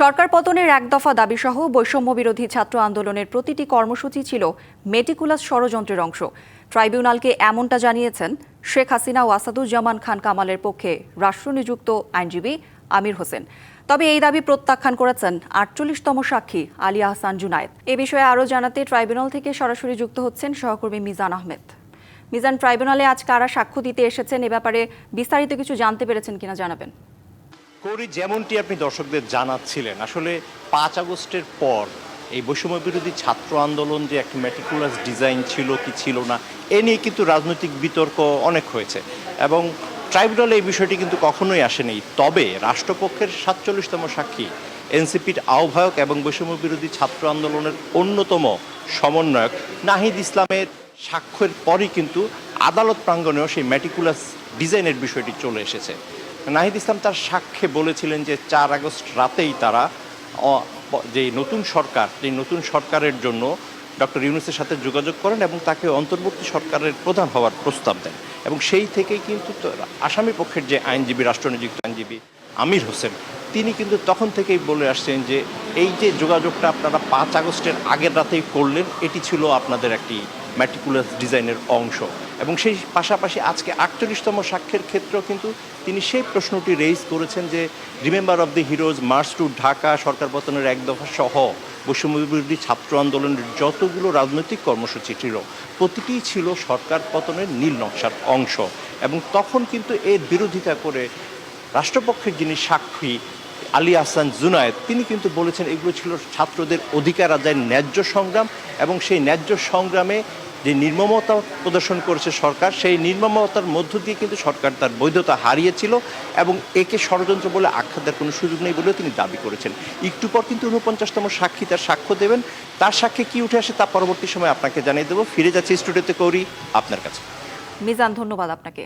সরকার পতনের এক দফা দাবিসহ বৈষম্য বিরোধী ছাত্র আন্দোলনের প্রতিটি কর্মসূচি ছিল মেটিকুলাস ষড়যন্ত্রের অংশ। ট্রাইব্যুনালকে এমনটা জানিয়েছেন শেখ হাসিনা ও আসাদুজ্জামান খান কামালের পক্ষে রাষ্ট্রনিযুক্ত আইনজীবী আমির হোসেন। তবে এই দাবি প্রত্যাখ্যান করেছেন আটচল্লিশতম সাক্ষী আলী আহসান জুনায়েদ। এ বিষয়ে আরও জানাতে ট্রাইব্যুনাল থেকে সরাসরি যুক্ত হচ্ছেন সহকর্মী মিজান আহমেদ। মিজান, ট্রাইব্যুনালে আজ কারা সাক্ষ্য দিতে এসেছেন এ ব্যাপারে বিস্তারিত কিছু জানতে পেরেছেন কিনা জানাবেন। করি যেমনটি আপনি দর্শকদের জানাচ্ছিলেন। আসলে পাঁচ আগস্টের পর এই বৈষম্য বিরোধী ছাত্র আন্দোলন যে একটা ম্যাটিকুলাস ডিজাইন ছিল কি ছিল না, এ নিয়ে কিন্তু রাজনৈতিক বিতর্ক অনেক হয়েছে। এবং ট্রাইব্যুনালে এই বিষয়টি কিন্তু কখনোই আসেনি। তবে রাষ্ট্রপক্ষের সাতচল্লিশতম সাক্ষী, এনসিপির আহ্বায়ক এবং বৈষম্য বিরোধী ছাত্র আন্দোলনের অন্যতম সমন্বয়ক নাহিদ ইসলামের সাক্ষ্যের পরই কিন্তু আদালত প্রাঙ্গণেও সেই ম্যাটিকুলাস ডিজাইনের বিষয়টি চলে এসেছে। নাহিদ ইসলাম তার সাক্ষ্যে বলেছিলেন যে চার আগস্ট রাতেই তারা যে নতুন সরকার এই নতুন সরকারের জন্য ডক্টর ইউনুসের সাথে যোগাযোগ করেন এবং তাকে অন্তর্বর্তী সরকারের প্রধান হওয়ার প্রস্তাব দেন। এবং সেই থেকেই কিন্তু আসামি পক্ষের যে আইনজীবী, রাষ্ট্রনিযুক্ত আইনজীবী আমির হোসেন, তিনি কিন্তু তখন থেকেই বলে আসছেন যে এই যে যোগাযোগটা আপনারা পাঁচ আগস্টের আগের রাতেই করলেন, এটি ছিল আপনাদের একটি ম্যাটিকুলাস ডিজাইনের অংশ। এবং সেই পাশাপাশি আজকে আটচল্লিশতম সাক্ষ্যের ক্ষেত্রেও কিন্তু তিনি সেই প্রশ্নটি রেইজ করেছেন যে remember of the heroes march to Dhaka সরকার পতনের এক দফা সহ বৈষম্য বিরোধী ছাত্র আন্দোলনের যতগুলো রাজনৈতিক কর্মসূচি ছিল প্রতিটিই ছিল সরকার পতনের নীল নকশার অংশ। এবং তখন কিন্তু এর বিরোধিতা করে রাষ্ট্রপক্ষের যিনি সাক্ষী, আলী আহসান জুনায়েদ, তিনি কিন্তু বলেছেন, এগুলো ছিল ছাত্রদের অধিকার আদায়ের ন্যায্য সংগ্রাম এবং সেই ন্যায্য সংগ্রামে যে নির্মমতা প্রদর্শন করেছে সরকার, সেই নির্মমতার মধ্য দিয়ে কিন্তু সরকার তার বৈধতা হারিয়েছিল এবং একে ষড়যন্ত্র বলে আখ্যা দেওয়ার কোনো সুযোগ নেই বলেও তিনি দাবি করেছেন। একটু পর কিন্তু ঊনপঞ্চাশতম সাক্ষী তার সাক্ষ্য দেবেন। তার সাক্ষ্যে কি উঠে আসে তা পরবর্তী সময় আপনাকে জানিয়ে দেবো। ফিরে যাচ্ছি স্টুডিওতে, করি, আপনার কাছে। মিজান, ধন্যবাদ আপনাকে।